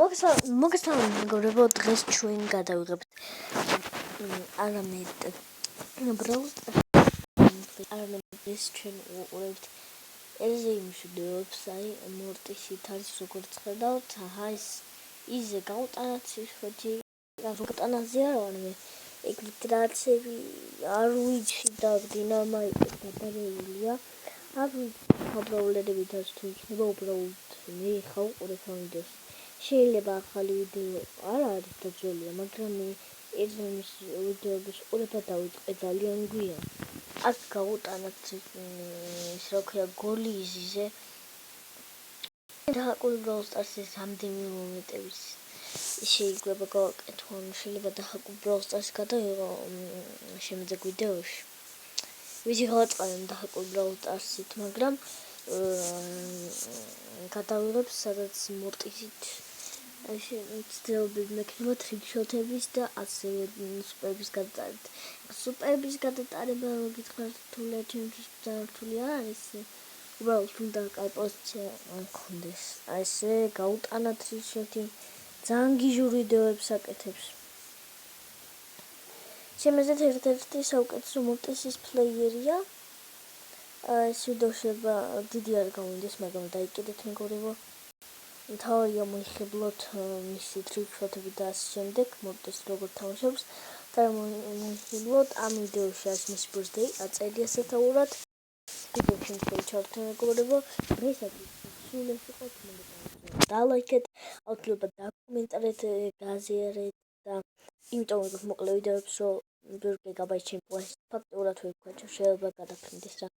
მოგესალმებით მეგობრებო დღეს ჩვენ გადავიღებთ. არამედ ბრაუზ არამედ დღეს ჩვენ უყურებთ ელზე იმ ვიდეოებს აი მორტისით არის როგორც ხედავთ აჰა ის იზე გაუტანაც ხოთი გაუტანაზე არ ვარ ეგ ვიტრაცები არ ვიცი და დინამიტი გადაღებულია არ ვიცი უბრალოდ თუ იქნება უბრალოდ მე ხა უყურებ ამ ვიდეოს შეიძლება ახალი ვიდეო არ არის დაძველია, მაგრამ მე ერთმის ვიდეოების ყურება დავიწყე ძალიან გვიან. აქ გავუტანოთ ის რა ქვია გოლი იზიზე. დააკულ ბროლსტარსის რამდენი მომენტების შეიძლება გავაკეთო, შეიძლება დააკულ ბროლსტარს გადაიღო შემდეგი ვიდეოში. ვიცი გავაწყენ დააკულ ბროლსტარსით, მაგრამ გადავიღებ სადაც მორტისით ასე ცდილობები მექნება ტრიქშოტების და ასევე სუპერების გადატარებით. სუპერების გადატარება გითხრათ თუ ლეჯენდის დართული არ არის. უბრალოდ უნდა კაი პოზიცია მქონდეს. აი ესე გაუტანა ტრიქშოტი ძალიან გიჟური ვიდეოებს აკეთებს. შემეძეთ ერთ-ერთი საუკეთესო მოტესის პლეიერია. ეს ვიდეო შეიძლება დიდი არ გამოვიდეს, მაგრამ დაიკიდეთ მეგობრებო. თავია მოიხიბლოთ მისი ტრიფშოტები და ამ შემდეგ მოდდეს როგორ თამაშობს და მოიხიბლოთ ამ ვიდეოში არის მის ბირთდეი აწერია სათაურად. ვიდეოში შეჩართო მეგობრებო დღესაც სულ ეს იყო თუმცა და ლაიქეთ აუცილებლად დაკომენტარეთ გაზიარეთ და იმიტომ რომ მოკლე ვიდეოებს რო 2 გიგაბაიტ ჩემპიონს ფაქტურად ვიქვა შეიძლება გადაფრინდეს რა